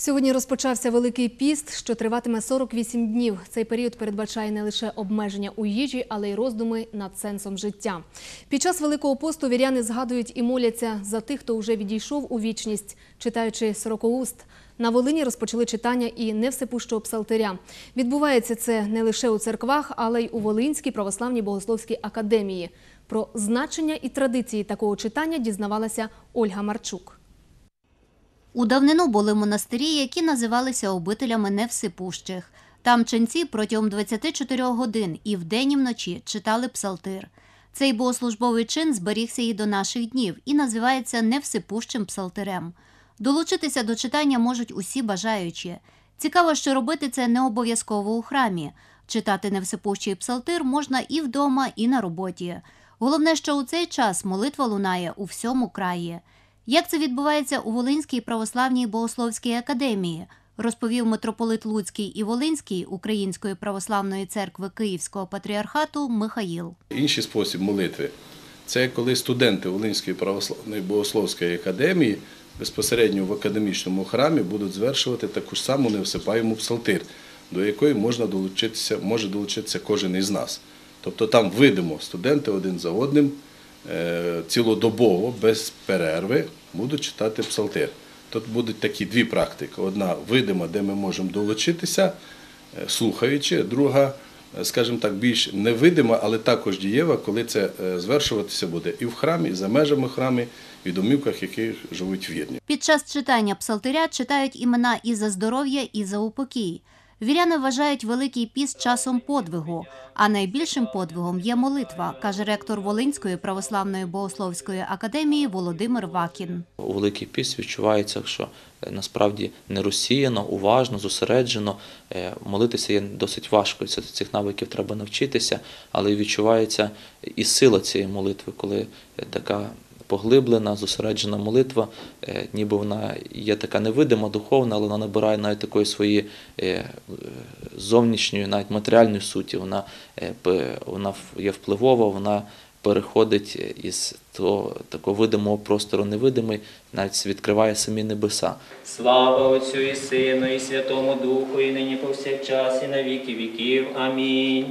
Сьогодні розпочався Великий піст, що триватиме 48 днів. Цей період передбачає не лише обмеження у їжі, але й роздуми над сенсом життя. Під час Великого посту віряни згадують і моляться за тих, хто вже відійшов у вічність, читаючи сорокоуст. На Волині розпочали читання і невсепущого псалтиря. Відбувається це не лише у церквах, але й у Волинській православній богословській академії. Про значення і традиції такого читання дізнавалася Ольга Марчук. У давнину були монастирі, які називалися обителями невсипущих. Там ченці протягом 24 годин і вдень, і вночі читали псалтир. Цей богослужбовий чин зберігся і до наших днів і називається невсипущим псалтирем. Долучитися до читання можуть усі бажаючі. Цікаво, що робити це не обов'язково у храмі. Читати невсипущий псалтир можна і вдома, і на роботі. Головне, що у цей час молитва лунає у всьому краї. Як це відбувається у Волинській православній богословській академії, розповів митрополит Луцький і Волинський Української православної церкви Київського патріархату Михаїл. Інший спосіб молитви це коли студенти Волинської православної богословської академії безпосередньо в академічному храмі будуть звершувати таку ж саму невсипаєму псалтир, до якої можна долучитися, може долучитися кожен із нас. Тобто там видимо студенти один за одним е, цілодобово, без перерви, будуть читати псалтир. Тут будуть такі дві практики: одна видима, де ми можемо долучитися, е, слухаючи, друга, е, скажімо так, більш невидима, але також дієва, коли це е, звершуватися буде і в храмі, і за межами храму, і в домівках, в яких живуть вірні. Під час читання псалтиря читають імена і за здоров'я, і за упокій. Віряни вважають Великий піст часом подвигу, а найбільшим подвигом є молитва, каже ректор Волинської православної богословської академії Володимир Вакін. У Великий Піст відчувається, що е, насправді не розсіяно, уважно, зосереджено. Е, Молитися є досить важко. Цих навиків треба навчитися, але відчувається і сила цієї молитви, коли е, така поглиблена, зосереджена молитва, е, ніби вона є така невидима, духовна, але вона набирає навіть такої своєї е, е, зовнішньої, навіть матеріальної суті. Вона, вона є впливова, вона переходить із того такого видимого простору невидимий, навіть відкриває самі небеса. Слава Отцю і Сину, і Святому Духу, і нині повсякчас, і на віки віків. Амінь.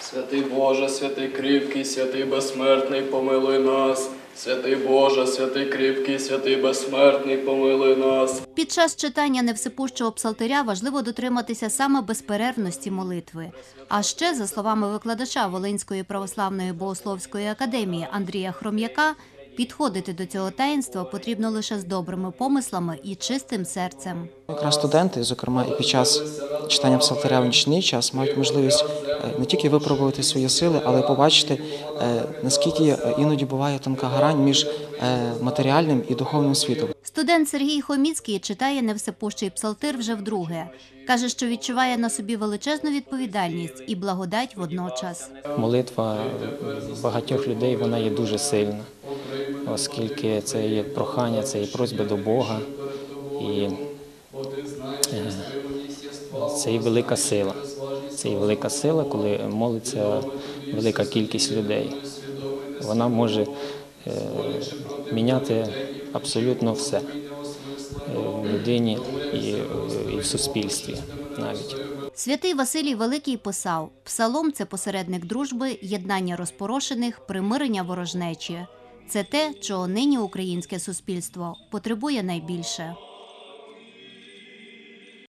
Святий Боже, святий кріпкий, святий безсмертний, помилуй нас. Святий Боже, святий кріпкий, святий безсмертний, помилуй нас. Під час читання невсипущого псалтиря важливо дотриматися саме безперервності молитви. А ще, за словами викладача Волинської православної богословської академії Андрія Хром'яка, підходити до цього таїнства потрібно лише з добрими помислами і чистим серцем. Якраз студенти, зокрема, і під час читання псалтиря в нічний час мають можливість е, не тільки випробувати свої сили, але й побачити, е, наскільки е, іноді буває тонка грань між матеріальним і духовним світом. Студент Сергій Хоміцький читає невсипущий псалтир вже вдруге. Каже, що відчуває на собі величезну відповідальність і благодать водночас. Молитва багатьох людей вона є дуже сильна, оскільки це є прохання, це є просьба до Бога, і е, це є велика сила. Це є велика сила, коли молиться велика кількість людей. Вона може е, міняти абсолютно все е, в людині і, в суспільстві навіть. Святий Василій Великий писав: Псалом це посередник дружби, єднання розпорошених, примирення ворожнечі. Це те, чого нині українське суспільство потребує найбільше.